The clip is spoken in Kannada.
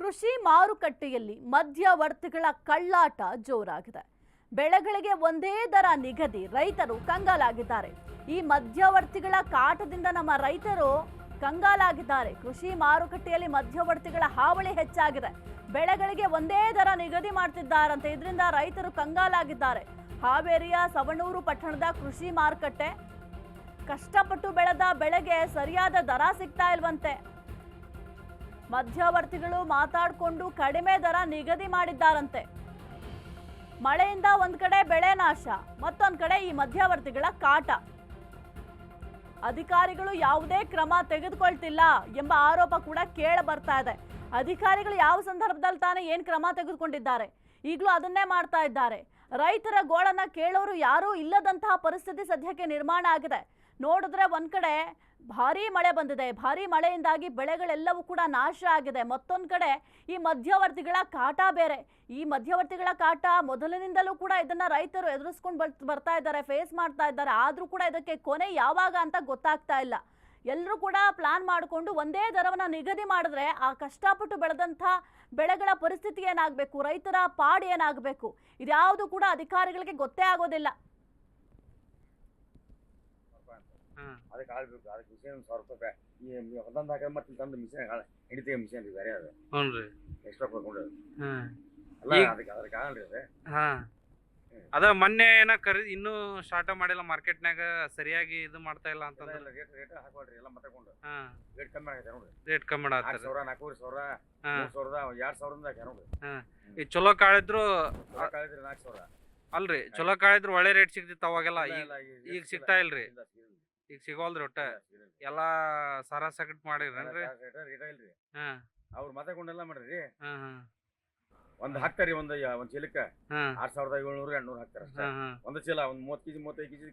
ಕೃಷಿ ಮಾರುಕಟ್ಟೆಯಲ್ಲಿ ಮಧ್ಯವರ್ತಿಗಳ ಕಳ್ಳಾಟ ಜೋರಾಗಿದೆ. ಬೆಳೆಗಳಿಗೆ ಒಂದೇ ದರ ನಿಗದಿ ರೈತರು ಕಂಗಾಲಾಗಿದ್ದಾರೆ. ಈ ಮಧ್ಯವರ್ತಿಗಳ ಕಾಟದಿಂದ ನಮ್ಮ ರೈತರು ಕಂಗಾಲಾಗಿದ್ದಾರೆ. ಕೃಷಿ ಮಾರುಕಟ್ಟೆಯಲ್ಲಿ ಮಧ್ಯವರ್ತಿಗಳ ಹಾವಳಿ ಹೆಚ್ಚಾಗಿದೆ. ಬೆಳೆಗಳಿಗೆ ಒಂದೇ ದರ ನಿಗದಿ ಮಾಡ್ತಿದ್ದಾರಂತೆ. ಇದರಿಂದ ರೈತರು ಕಂಗಾಲಾಗಿದ್ದಾರೆ. ಹಾವೇರಿಯ ಸವಣೂರು ಪಟ್ಟಣದ ಕೃಷಿ ಮಾರುಕಟ್ಟೆ ಕಷ್ಟಪಟ್ಟು ಬೆಳೆದ ಬೆಳೆಗೆ ಸರಿಯಾದ ದರ ಸಿಗ್ತಾ ಇಲ್ವಂತೆ. ಮಧ್ಯವರ್ತಿಗಳು ಮಾತಾಡಿಕೊಂಡು ಕಡಿಮೆ ದರ ನಿಗದಿ ಮಾಡಿದ್ದಾರಂತೆ. ಮಳೆಯಿಂದ ಒಂದ್ ಕಡೆ ಬೆಳೆ ನಾಶ, ಮತ್ತೊಂದ್ ಕಡೆ ಈ ಮಧ್ಯವರ್ತಿಗಳ ಕಾಟ. ಅಧಿಕಾರಿಗಳು ಯಾವುದೇ ಕ್ರಮ ತೆಗೆದುಕೊಳ್ತಿಲ್ಲ ಎಂಬ ಆರೋಪ ಕೂಡ ಕೇಳ ಬರ್ತಾ ಇದೆ. ಅಧಿಕಾರಿಗಳು ಯಾವ ಸಂದರ್ಭದಲ್ಲಿ ತಾನೇ ಏನ್ ಕ್ರಮ ತೆಗೆದುಕೊಂಡಿದ್ದಾರೆ? ಈಗಲೂ ಅದನ್ನೇ ಮಾಡ್ತಾ ಇದ್ದಾರೆ. ರೈತರ ಗೋಳನ್ನ ಕೇಳೋರು ಯಾರೂ ಇಲ್ಲದಂತಹ ಪರಿಸ್ಥಿತಿ ಸದ್ಯಕ್ಕೆ ನಿರ್ಮಾಣ ಆಗಿದೆ. ನೋಡಿದ್ರೆ ಒಂದ್ ಕಡೆ ಭಾರಿ ಮಳೆ ಬಂದಿದೆ. ಭಾರಿ ಮಳೆಯಿಂದಾಗಿ ಬೆಳೆಗಳೆಲ್ಲವೂ ಕೂಡ ನಾಶ ಆಗಿದೆ. ಮತ್ತೊಂದ್ ಕಡೆ ಈ ಮಧ್ಯವರ್ತಿಗಳ ಕಾಟ ಬೇರೆ. ಈ ಮಧ್ಯವರ್ತಿಗಳ ಕಾಟ ಮೊದಲಿನಿಂದಲೂ ಕೂಡ ಇದನ್ನ ರೈತರು ಎದುರಿಸ್ಕೊಂಡು ಬರ್ ಬರ್ತಾ ಇದ್ದಾರೆ ಫೇಸ್ ಮಾಡ್ತಾ ಇದ್ದಾರೆ. ಆದ್ರೂ ಕೂಡ ಇದಕ್ಕೆ ಕೊನೆ ಯಾವಾಗ ಅಂತ ಗೊತ್ತಾಗ್ತಾ ಇಲ್ಲ. ಎಲ್ಲರೂ ಕೂಡ ಪ್ಲಾನ್ ಮಾಡಿಕೊಂಡು ಒಂದೇ ದರವನ್ನ ನಿಗದಿ ಮಾಡಿದ್ರೆ ಆ ಕಷ್ಟಪಟ್ಟು ಬೆಳೆದಂಥ ಬೆಳೆಗಳ ಪರಿಸ್ಥಿತಿ ಏನಾಗಬೇಕು? ರೈತರ ಪಾಡು ಏನಾಗಬೇಕು? ಇದ್ಯಾವುದು ಕೂಡ ಅಧಿಕಾರಿಗಳಿಗೆ ಗೊತ್ತೇ ಆಗೋದಿಲ್ಲ. ಅದಕ್ಕೆ ಆಳ್ಬೇಕು ಅದಕ್ಕೆ ಮಿಷನ್ ಒಂದು ಸಾವಿರ ರೂಪಾಯಿ ಈ ಹೊಲದಂದು ಹಾಕಿದ್ರೆ ಮತ್ತೆ ತಂದು ಮಿಷನ್ ಹಿಡಿತೀವಿ ಮಿಷನ್ ರೀ ಬೇರೆ ಅದು. ಹ್ಞೂ ರೀ ಎಕ್ಸ್ಟ್ರಾ ಕೊಡ್ಕೊಂಡು ಅಲ್ಲ ಅದಕ್ಕೆ ಅದಕ್ಕೆ ಆಗಲ್ರಿ ಅದು. ಹಾಂ. ಅದ ಮೊನ್ನೆ ಏನ ಕರಿ ಇನ್ನೂ ಸ್ಟಾರ್ಟ್ ಮಾಡಿಲ್ಲ ಮಾರ್ಕೆಟ್ನಾಗ ಸರಿಯಾಗಿ ಇದು ಮಾಡ್ತಾ ಇಲ್ಲ ಅಂತ ಅಂತಂದ್ರೆ. ರೇಟ್ ರೇಟ್ ಹಾಕೊಳ್ರಿ ಎಲ್ಲ ಮತ್ತೆ ಕೊಂಡು. ರೇಟ್ ಕಮ್ಮಿ ನೋಡ್ರಿ. ರೇಟ್ ಕಮ್ಮಿ ಸಾವಿರ ನಾಲ್ಕೂವರೆ ಸಾವಿರ ಮೂರು ಸಾವಿರದ ಎರಡು ಸಾವಿರದಿಂದ ಹಾಕ್ಯಾರ ನೋಡ್ರಿ. ಈ ಚಲೋ ಕಾಳಿದ್ರು ಕಾಳಿದ್ರಿ ನಾಲ್ಕು ಸಾವಿರ. ಅಲ್ರಿ ಚಲೋ ಕಾಳಿದ್ರು ಒಳ್ಳೆ ರೇಟ್ ಸಿಗ್ತಿತ್ತು ಅವಾಗೆಲ್ಲ. ಈಗ ಸಿಗ್ತಾ ಇಲ್ರಿ. ಈಗ ಸಿಗೋಲ್ರಿ ಒಟ್ಟ. ಎಲ್ಲಾ ಸರ ಸಗಟ್ ಮಾಡಿರೇನ್ರಿ ಇಲ್ರಿ. ಹಾಂ. ಅವ್ರು ಮಾತಾಡ್ಕೊಂಡೆಲ್ಲ ಕೊಂಡೆಲ್ಲ ಮಾಡ್ರಿ ಹಾಂ ಹಾಂ. ಒಂದ್ ಹಾಕ್ತಾರಿ ಒಂದ್ ಒಂದ್ ಚೀಲಕ್ಕ? ಹಾಂ. ಆರ್ ಸಾವಿರದ ಏಳ್ನೂರು ಎಂಟ್ನೂರು ಹಾಕ್ತಾರ ಒಂದ್ ಹಾಂ ಹಾಂ. ಒಂದು ಚೀಲ ಒಂದ್ ಮೂವತ್ ಕೆಜಿ ಮೂವತ್ತೈದು ಕೆಜಿ